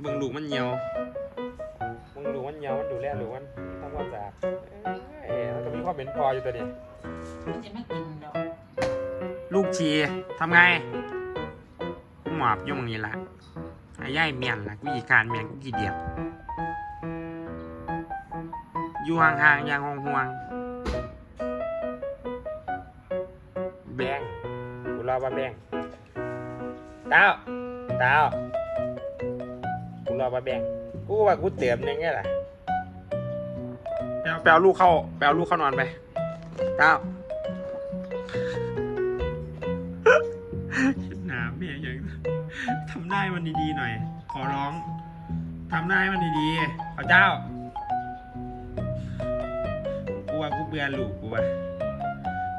เบิ่งลูกมันเหี่ยวเบิ่งลูกมันเหี่ยวมันดูแลลูกมันทำความสะอาดเอ้ยมันก็มีความเป็นพออยู่ตัวนี้มันจะไม่กินดอกลูกชีทำไงกูหมอบอยู่ตรงนี้ละไอ้ย่ายเมียนละกูขี่คร้านเมียนกูขี่เดียดอยู่ห่างๆอย่างห่วงๆแบงกูรอว่าแบงเต้าเต้ากู รอว่าแบงกูว่ากูเติมยังไงล่ะไปเอาไปเอาลูกเข้าไปเอาลูกเข้านอนไปเต้าคิดหนาเมียยังทำได้มันดีๆหน่อย ขอร้องทำได้มันดีๆพระเจ้ากูว่ากูเบื่อลูกกูว่า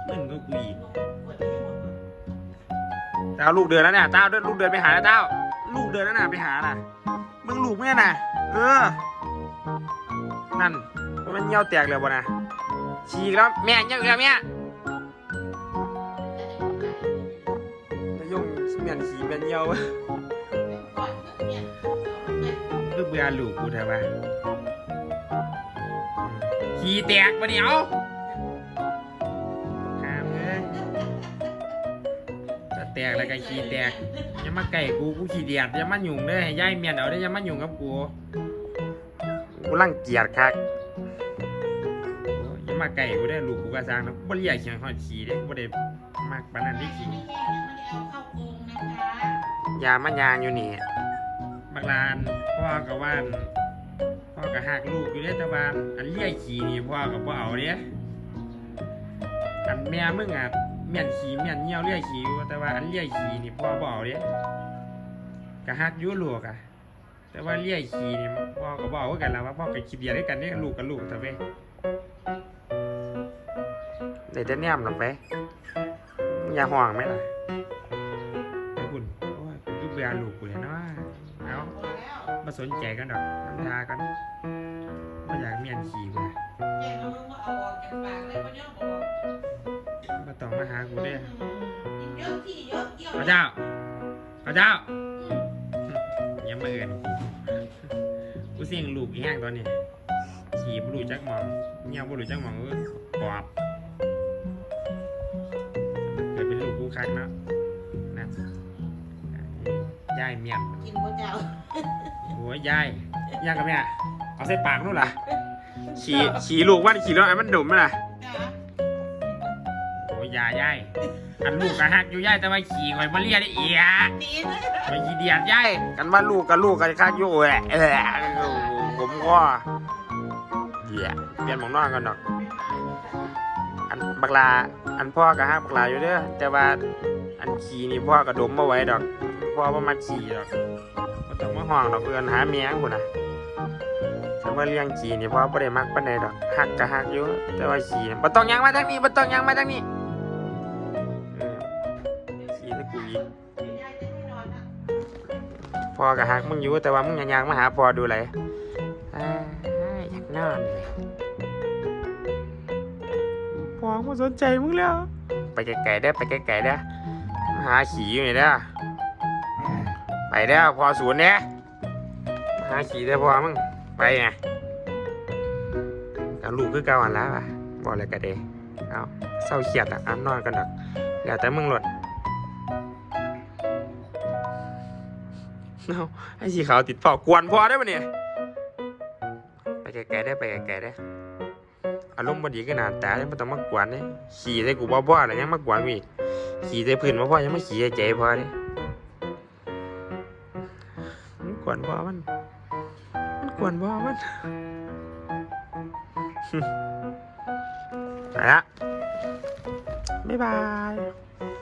มึงก็กูอีกเต้าลูกเดินแล้วเนี่ยเต้าเดินลูกเดินไปหาแล้วเต้า ลูกเดินแล้วน่ะไปหาน่ะมึงลูกแม่น่ะ เออ นั่นมันเงี้ยวแตกเลยบ่นะฉีกแล้วแม่เงี้ยวอีกแล้วแม่ตะยงเมียนขี่เมียนเงี้ยวคือเบื่อลูกกูเถอะวะขี่แตกปะเนี่ยเอา แตกแล้วก็ขี่แตกอย่ามาไก่กูกูขี่เดียดอย่ามาหยุ่งเด้อให้ย่ายเมียนเอาได้ออย่ามาหยุ่งกับกูกูรังเกียจคักโอ้ยอย่ามาไก่กูได้อลูกกูกระซังนะกูบ่เรียกเขียงหอดขี่เด้บ่ได้มากปานนั้นที่ขี่ยามันยางอยู่นี่บักลานพ่อกับว่านพ่อกับหักลูกอยู่เด้แต่ว่าอันเลี้ยขี่นี่พ่อกับพ่อเอาเด้อันแม่มึงอะ เมียนขี่เมียนเงี้ยวเลี้ยขี่อยู่แต่ว่าอันเลี้ยขี่นี่พ่อบ่เอาเด้กะหักอยู่ลูกอะแต่ว่าเลี้ยขี่นี่พ่อกับบ่เอาคือกันแล้วว่าพ่อกับขี้เดียดด้วยกันเนี่ยลูกกับลูกเถอะเว้ยเดี๋ยวจะแนมลงไปอย่าห่วงไหมล่ะไอ้คุณโอ้ยกูเบื่อลูกกูเลยเนาะเอามาสนใจกันดอกน้ำตากันว่าอยากเมียนขี่เบื่อมาต้อง มาหากูเด้อพระเจ้าพระเจ้าอยังมาเอื่นกูกูเสียงลูกอีแห้งตอนนี้ ขี่บุรุจักหมองเงี้ยวบุรุจักหมองเออกรอบเกิดเป็นลูกกูคักเนาะนั่นย่ายเมียนกินพระเจ้าโอ้ยยายย่างกับแม่เอาใส่ปากนู่นล่ะ ขี่ขี่ลูกว่าขี่แล้วไอ้มันดุมไหมล่ะโอ้ ยายยายอันลูกกะฮักอยู่ยายแต่ว่าขี่คอยมาเลียได้เอียดีเลยไปขี่เดียดยายกันว่าลูกกับลูกกันคักอยู่แหละเออผมก็เหี้ยเปลี่ยนหมองนอนกันดอก อันบักลา อันพ่อกะฮักบักลาอยู่เด้อแต่ว่าอันขี่นี่พ่อกระดมมาไว้ดอก พ่อว่ามาขี่ดอกบ่ต้องมาห่วงดอกเพื่อนหาเมียงพุ่นะฉันว่าเลี้ยงขี่นี่พ่อบ่ได้มักปานใดดอกฮักก็ฮักอยู่แต่ว่าขี่นี่บ่ต้องยังมาทางนี้บ่ต้องยังมาทางนี้ พ่อก็ฮักมึงอยู่แต่ว่ามึงยังยังมาหาพ่อดูเลยอ้ายอยากนอนเลยพ่อบ่สนใจมึงแล้ว ไปไกลๆเด้อไปไกลๆเด้อมาหาขี่อยู่นี่เด้อไปแล้วพอศูนย์เนี่ยหาขี่ได้พอมึงไปไงกับลูกคือเก่าอันแล้วอะบอกเลยกะเดเอาเศร้าเครียดอะอาบนอนกันดอกแล้วแต่มึงหลด เอาไอ้สีขาวติดเฝ้ากวนพ่อได้ปะเนี่ยไปไกลๆได้ไปไกลๆได้อารมณ์บดีก็นานแต่ไม่ต้องมากวนเลยขี่ได้กูบ่บ่อะไรยังมากวนมีขี่ได้พื้นมาพ่อยังไม่ขี่ใจพ่อเลยมันกวนบ่มัน มันกวนบ่อมันไปละบ๊ายบาย